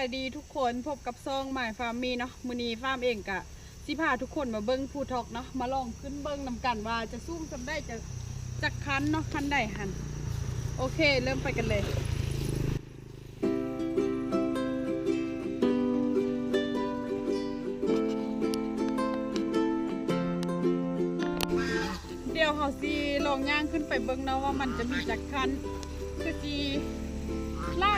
ายดีทุกคนพบกับซองหมายฟาร์มมีเนาะมือนี้ฟาร์มเองกะสิพาทุกคนมาเบิ้งผู้ทอกเนาะมาลองขึ้นเบิ้งนำกันว่าจะสู้จำได้จะจะคันเนาะคันได้หันโอเค เริ่มไปกันเลยเดี๋ยวเขาซีลองย่างขึ้นไปเบิ้งเนาะว่ามันจะมีจักคันคือจีไล่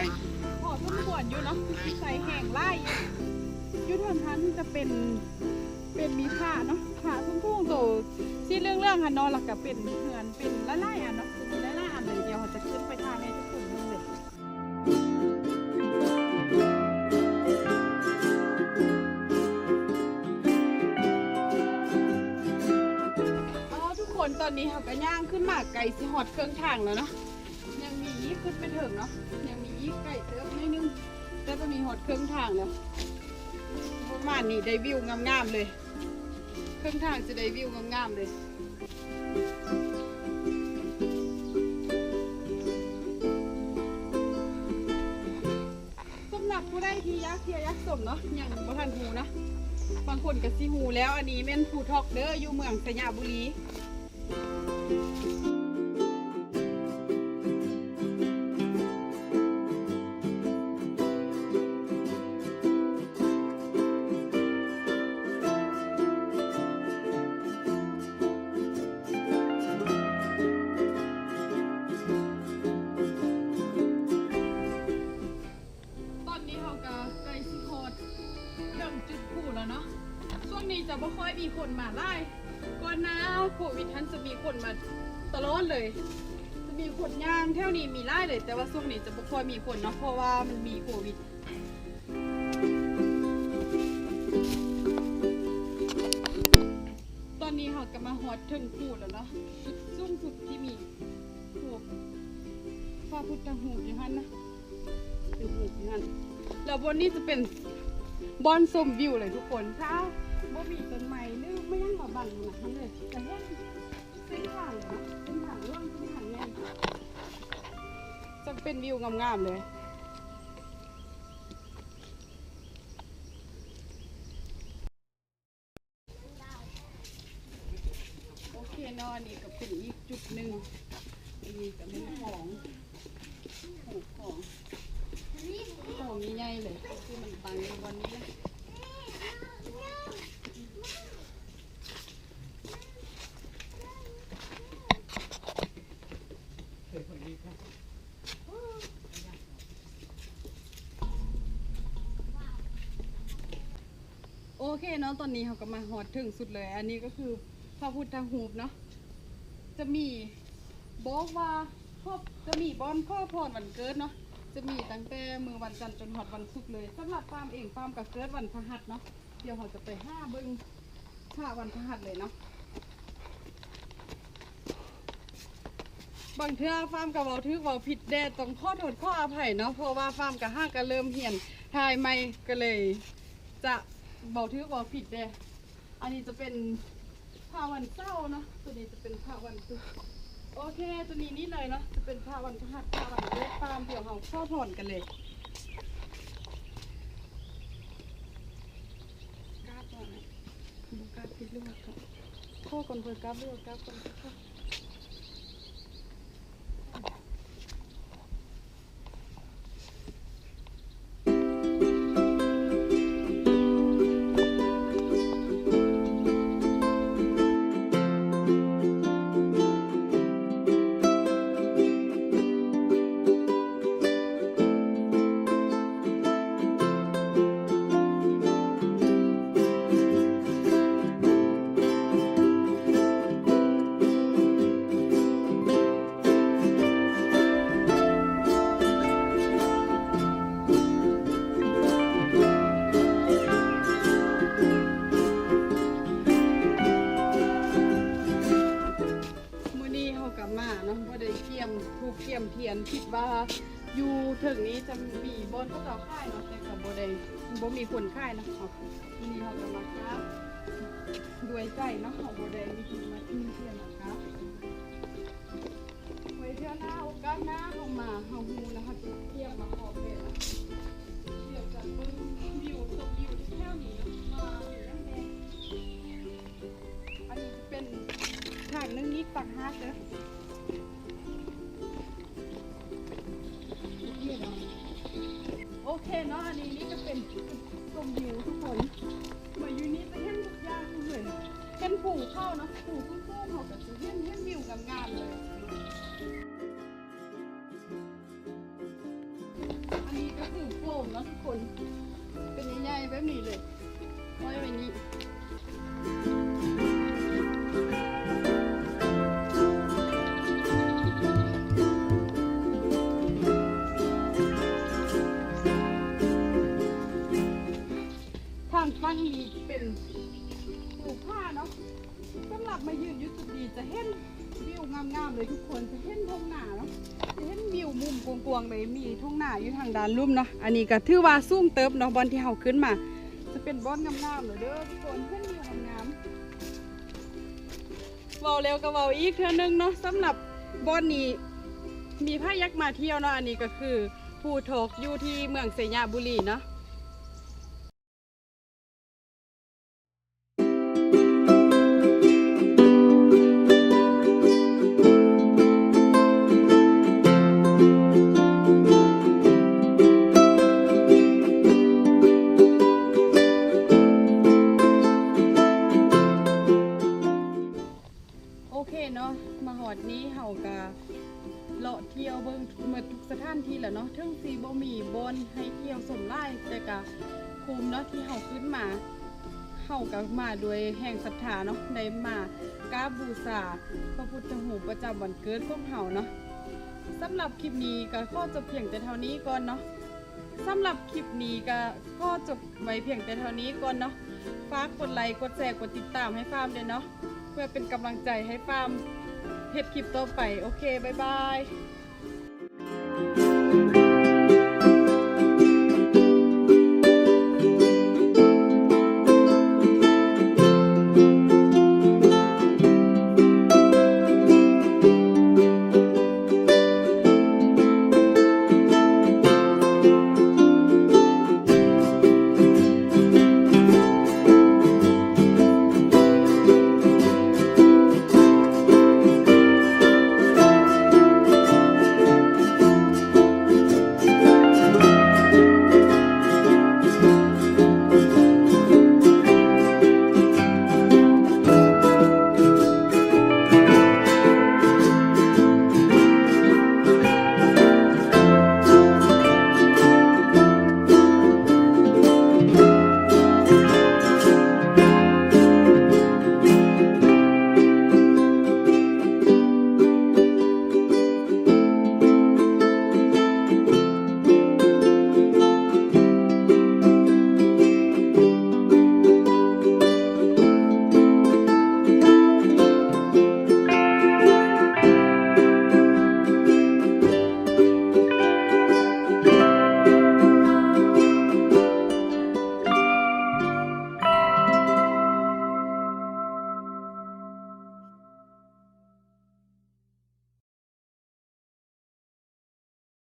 พอสมควรอยู่เนาะใส่แห้งไล่ยู่ทางทันจะเป็นเป็นมีผ้าเนาะผ้าทุ่งทุ่งๆโตที่เรื่องเรื่องค่ะนาะหลักกับเป็นเหือนเป็นละลายอันเนาะเป็นละลายอันเดียวจะขึ้นไปทางให้ทุกคนเลยอ๋อทุกคนตอนนี้เขาก็ย่างขึ้นมาไก่สิหอดเครื่องทางแล้วเนาะ อีกขึ้นไปถึงเนาะยังมีอีกไก่เติมนิดนึงก็จะมีหอดเครื่องทางแล้วประมาณนี้ได้วิวงามๆเลย เครื่องทางจะได้วิวงามๆเลยสำหรับผู้ได้ที่ยักษ์เทียยักษ์สมเนาะยังบ่ทันหูนะบางคนก็สิหูแล้วอันนี้แม่นผู้ทอกเด้ออยู่เมืองสยามบุรี ช่วงนี้จะไม่ค่อยมีคนมาไล่ก่อนหนาวโควิดท่านจะมีคนมาตลอดเลย จะมีคนย่างเท่านี้มีไล่เลย แต่ว่าช่วงนี้จะไม่ค่อยมีคนเนาะเพราะว่ามันมีโควิดตอนนี้เขาก็มาฮอตถึงผูแล้วเนาะจุดสูงสุดที่มีผูพระพุทธหูอยู่ฮั่นนะเป็นหูอยู่ฮั่นแล้วบนนี้จะเป็นบอนส้มวิวเลยทุกคนถ้า บ่มีต้นไม้หรือไม่ยังมาบังนะทั้งเลยแต่แห้เส้นทางนะเส้นทางร่วมเส้นทางแน่นจะเป็นวิวงามๆเลย โอเคเนอนนี่ก็เป็นอีกจุดหนึ่งอันนี้ก็เป็นของหูของของใหญ่ๆเลยคือมันตังในวันนี้นะ โอเคเนาะตอนนี้เขาก็มาฮอดถึงสุดเลย อันนี้ก็คือพระพุทธหูปเนาะจะมีบอกว่าครอบจะมีบอนข้อพรวันเกิดเนาะจะมีตั้งแต่มือวันจันทร์จนหอดวันศุกร์เลยสำหรับฟาร์มเองฟาร์มกับเกิดวันพฤหัสเนาะเดี๋ยวเขาจะไปห้าเบิ้งชาวันพฤหัสเลยเนาะบางเทื่อฟาร์มกับเว้าทึกเว้าผิดแดดต้องข้อโทษข้ออภัยเนาะเพราะว่าฟาร์มกับห้างก็เริ่มเหียนทายไม่ก็เลย จะ บาถือเบาผิดเด้อันนี้จะเป็นผ้าวันเศร้าเนาะตัวนี้จะเป็นผ้าวันศุกร์โอเค ตัวนี้นี่เลยเนาะจะเป็นผ้าวันพฤหัสผ้าวันเลือดตามเดี๋ยวเราเข้าถอนกันเลยกราบก่อนนะดูกาบพิดเลือดก่อนข้อก่อนเพื่อกราบเลือดกราบก่อนค่ะ คิดว่าอยู่ถึงนี้จะมีบนพวกเราค่ายเนาะแต่กับโบได้บมีคนค่ายนาะเอาทีนี้เฮาจะมาครับด้วยใจเนาะเฮาบ่ได้มีคนมาที่นี่เพื่อนนะครับไว้เที่ยวหน้าโอกาสหน้าเฮามาเฮาฮูนะคะเตรียมมาขอเพ เคเนาะอันนี้นี่ก็เป็นชมวิวทุกคนมาอยู่นี่จะเห็นทุกอย่างเลยเป็นผูเข้าเนาะผูพุ่งๆเขาก็จะเห็นเห็นวิวงามๆเลย อันนี้ก็คือโฟมเนาะทุกคน เป็นใหญ่ๆแบบนี้เลย สำหรับมายืนอยู่จุดดีจะเห็นวิวงามๆเลยทุกคนจะเห็นทงหนาเนาะเห็นวิวมุมกวงๆเลยมีทุ่งนาอยู่ทางด้านลุ่มเนาะอันนี้ก็ถือว่าสูงเติบเนาะบอลที่เฮาขึ้นมา จะเป็นบอลงามๆเลยเด้อทุกคนเห็นวิวงามเว้าแล้วก็เว้าอีกเทื่อนึงเนาะสำหรับบอลนี้มีพายักมาเที่ยวเนาะอันนี้ก็คือภูทอกอยู่ที่เมืองเสยาบุรีเนาะ สถานที่แหละเนาะถึงสีบ่มีบนให้เที่ยวสมไล่แต่กะคุ้มเนาะที่เฮาขึ้นมาเฮากะมาด้วยแห่งศรัทธาเนาะได้มากราบบูชาพระพุทธรูประจำวันเกิดของเฮาเนาะสำหรับคลิปนี้ก็ขอจบเพียงแต่เท่านี้ก่อนเนาะสำหรับคลิปนี้ก็ขอจบไว้เพียงแต่เท่านี้ก่อนเนาะฝากกดไลค์กดแชร์กดติดตามให้ฟาร์มด้วยเนาะเพื่อเป็นกำลังใจให้ฟาร์มเฮ็ดคลิปต่อไป โอเค บ๊ายบาย Thank you.